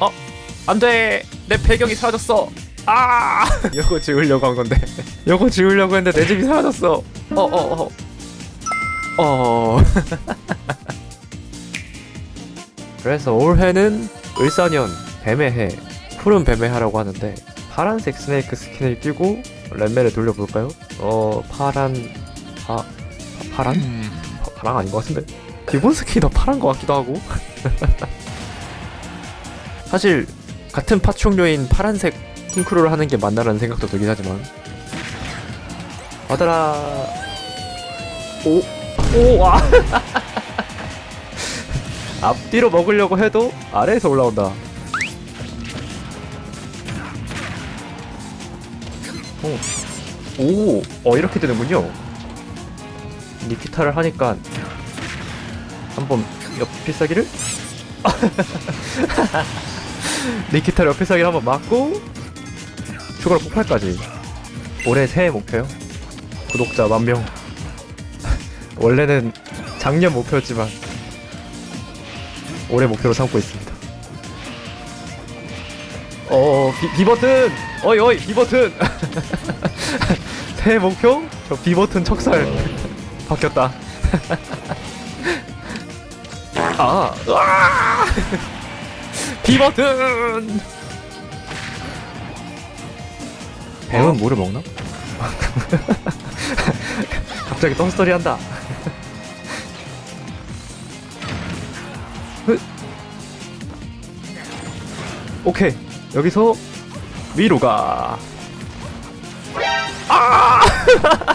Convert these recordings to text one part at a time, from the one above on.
어? 안돼 내 배경이 사라졌어 아 이거 지우려고 한 건데 이거 지우려고 했는데 내 집이 사라졌어 어어어 어, 어. 어. 그래서 올해는 을사년 뱀의 해 푸른 뱀의 해라고 하는데 파란색 스네이크 스킨을 끼고 렛멜을 돌려볼까요? 어 파란 파, 파 파란? 파, 파랑 아닌 것 같은데 기본 스킨이 더 파란 것 같기도 하고. 사실 같은 파 종류인 파란색 킹크루를 하는 게 맞나라는 생각도 들긴 하지만. 받아라 오. 오와. 앞뒤로 먹으려고 해도 아래에서 올라온다. 오, 오, 어 이렇게 되는군요. 니키타를 하니까 한번 옆 필살기를? 니키타를 옆 필살기를 한번 맞고 추가로 폭발까지. 올해 새해 목표요? 구독자 만명. 원래는 작년 목표였지만 올해 목표로 삼고 있습니다. 어 비, 비버튼! 어이 어이 비버튼! 새해 목표? 저 비버튼 척살. 바뀌었다 아 으아! 비버튼 뱀은 뭐를 먹나? 갑자기 똥스토리 한다 흐. 오케이 여기서 위로 가 아!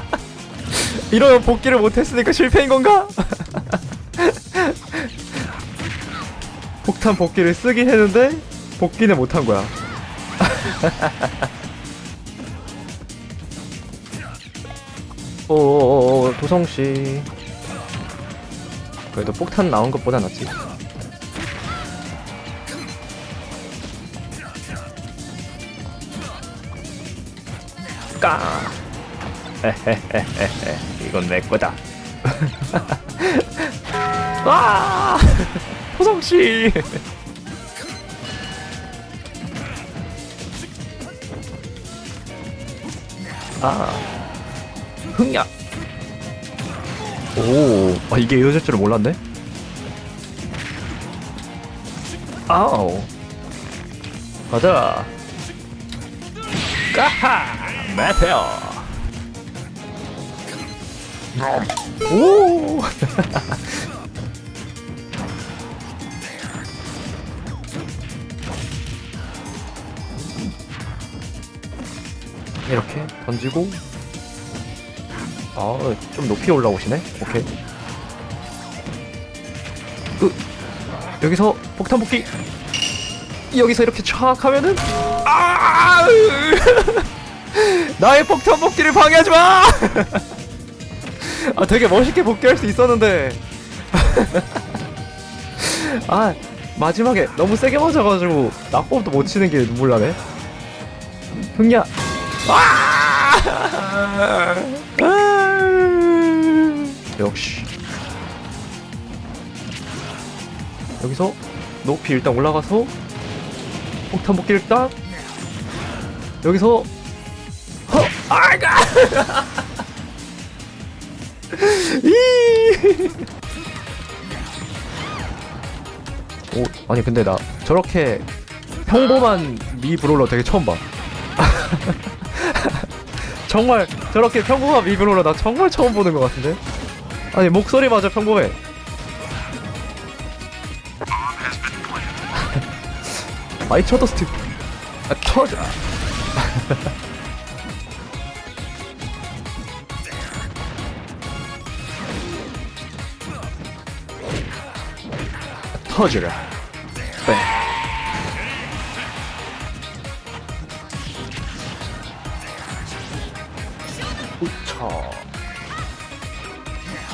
이러면 복귀를 못했으니까 실패인 건가? 폭탄 복귀를 쓰긴 했는데 복귀는 못한 거야. 오 도성 씨. 그래도 폭탄 나온 것보다 낫지. 까. 헤헤헤헤헤 이건 내 거다. 와! 호성 씨. 아. 흥야. 오, 아 이게 이어질 줄은 몰랐네. 아우. 가자. 까하! 메테오. 오! 이렇게 던지고 아, 좀 높이 올라오시네. 오케이. 으, 여기서 폭탄 복귀. 여기서 이렇게 촥 하면은 아! 나의 폭탄 복귀를 방해하지 마! 아, 되게 멋있게 복귀할 수 있었는데. 아, 마지막에 너무 세게 맞아가지고 낙법도 못 치는 게 눈물 나네. 흥야. 아! 역시. 여기서 높이 일단 올라가서 폭탄 복귀를 딱 여기서 허 아가 이 오, 아니 근데 나 저렇게 평범한 미 브롤러 되게 처음 봐. 정말 저렇게 평범한 미 브롤러 나 정말 처음 보는 것 같은데. 아니 목소리마저 평범해. 마이 쳐더스틱. 아 터져. 터지라. 네.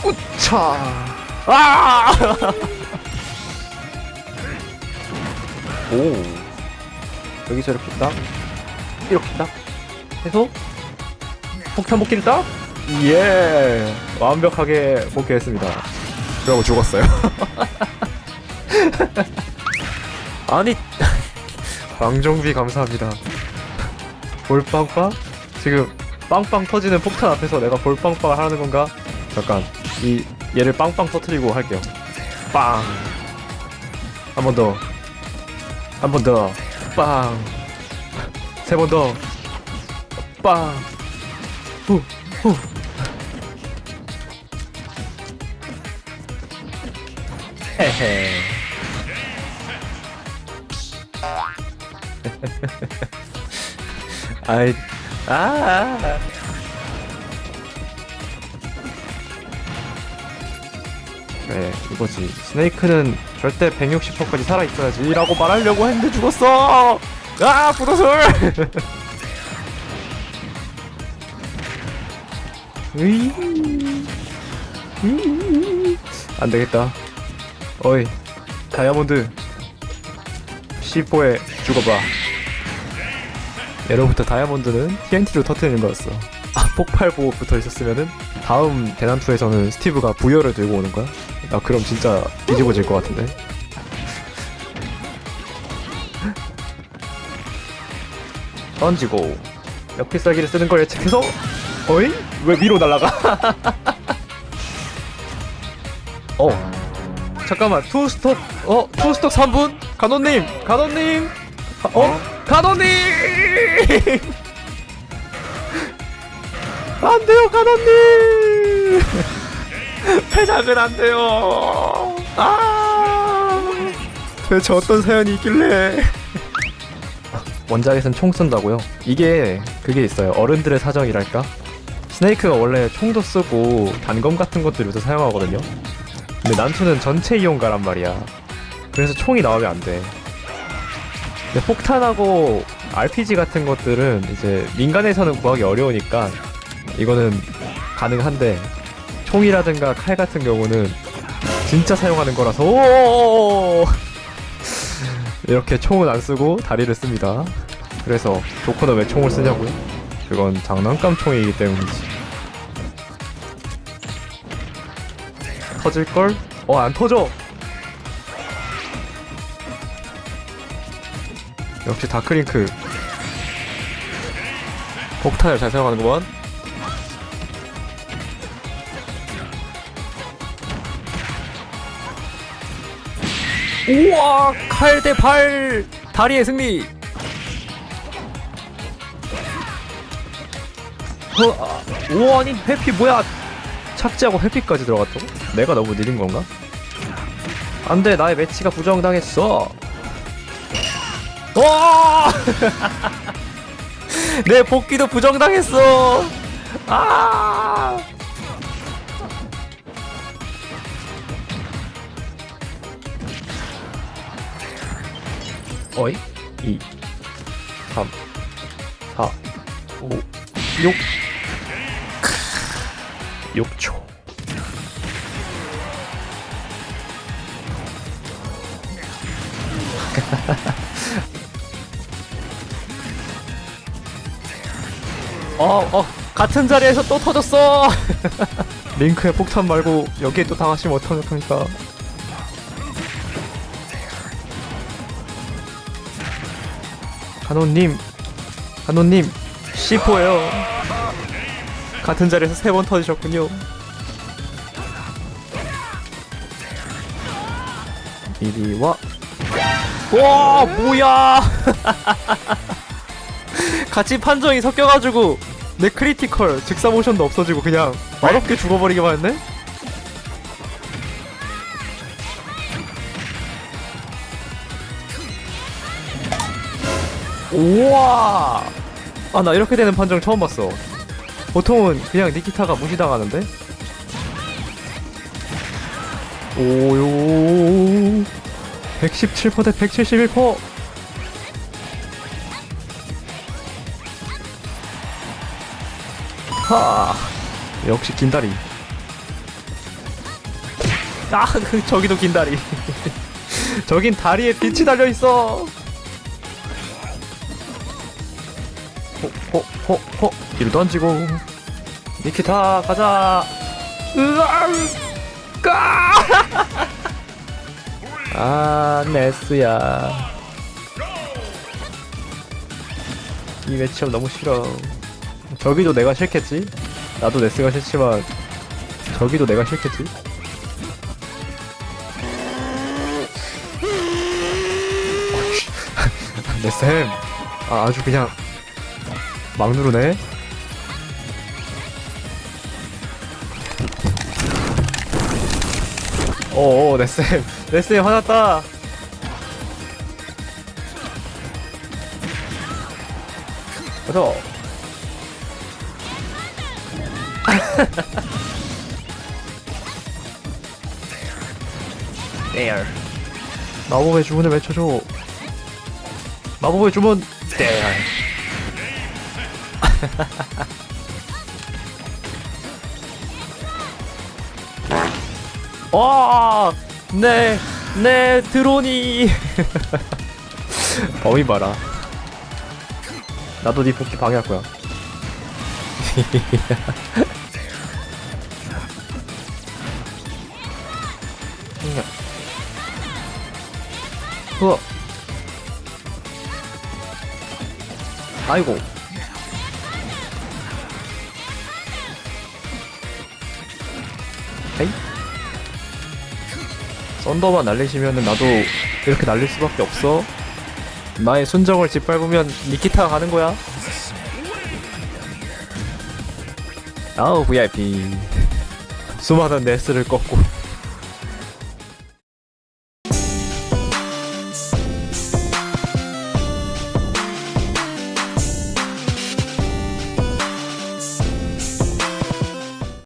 우차. 아! 오. 여기서 이렇게 딱. 이렇게 딱. 해서. 폭탄 복귀를 딱. 예. 완벽하게 복귀했습니다. 그러고 죽었어요. 아니 방종비 감사합니다 볼빵빵? 지금 빵빵 터지는 폭탄 앞에서 내가 볼빵빵을 하는 건가? 잠깐 이 얘를 빵빵 터트리고 할게요. 빵. 한 번 더. 한 번 더. 빵. 세 번 더. 빵. 후, 후. 헤헤. 아이 아 그래 이거지. 스네이크는 절대 160%까지 살아있어야지. 라고 말하려고 했는데 죽었어! 아 부도술. 으이. 안되겠다. 어이 다이아몬드. C4에 죽어봐. 예로부터 다이아몬드는 TNT로 터트리는 거였어. 아 폭발 보호 붙어 있었으면은 다음 대난투에서는 스티브가 부여를 들고 오는 거야? 나 그럼 진짜 뒤집어질 것 같은데 던지고 역필살기를 쓰는 걸 예측해서 어이? 왜 위로 날아가? 어 잠깐만 투스톡 어 투스톡 3분? 간호님 간호님 가- 어? 간호님 안 돼요 간호님 패작은 안 돼요 아 도대체 어떤 사연이 있길래 원작에선 총 쏜다고요? 이게 그게 있어요 어른들의 사정이랄까? 스네이크가 원래 총도 쓰고 단검 같은 것들도 사용하거든요 근데 난투는 전체 이용가란 말이야. 그래서 총이 나오면 안 돼. 근데 폭탄하고 RPG 같은 것들은 이제 민간에서는 구하기 어려우니까 이거는 가능한데 총이라든가 칼 같은 경우는 진짜 사용하는 거라서 오! 이렇게 총은 안 쓰고 다리를 씁니다. 그래서 조커는 왜 총을 쓰냐고요? 그건 장난감 총이기 때문이지. 터질 걸? 어, 안 터져! 역시 다크링크. 폭탄을 잘 사용하는구만. 우와! 칼대 발! 다리의 승리! 어, 아, 우와, 아니, 해피 뭐야! 착지하고 회피까지 들어갔다고? 내가 너무 느린 건가? 안돼 나의 매치가 부정당했어 와! 내 복귀도 부정당했어 아! 어이? 2 3 4 5 6 6초 어, 어, 같은 자리에서 또 터졌어! 링크의 폭탄 말고 여기에 또 당하시면 어떡합니까? 간호님, 간호님, C4에요. 같은 자리에서 세 번 터지셨군요. 이리 와. 와, 뭐야! 같이 판정이 섞여가지고 내 크리티컬 즉사 모션도 없어지고 그냥 맛없게 죽어버리기만 했네? 우와! 아, 나 이렇게 되는 판정 처음 봤어. 보통은 그냥 니키타가 무시당하는데? 오요 117%대 171%. 하 역시 긴다리. 아, 그 저기도 긴다리. 저긴 다리에 빛이 달려 있어. 호호호호 뒤로 던지고 니키타 가자. 으아! 까! 아 네스야 이 매치업 너무 싫어 저기도 내가 싫겠지? 나도 네스가 싫지만 저기도 내가 싫겠지? 네쌤 아, 아주 그냥 막 누르네. 어어 네쌤 네쌤 화났다. 가자. There. 마법의 주문을 외쳐줘. 마법의 주문. There. 와! 내, 내 드론이! 어이 봐라. 나도 네 복귀 방해할 거야. 우와. 아이고. 썬더만 날리시면은 나도 이렇게 날릴 수밖에 없어. 나의 순정을 짓밟으면 니키타가 가는 거야. 아우 VIP. 수많은 네스를 꺾고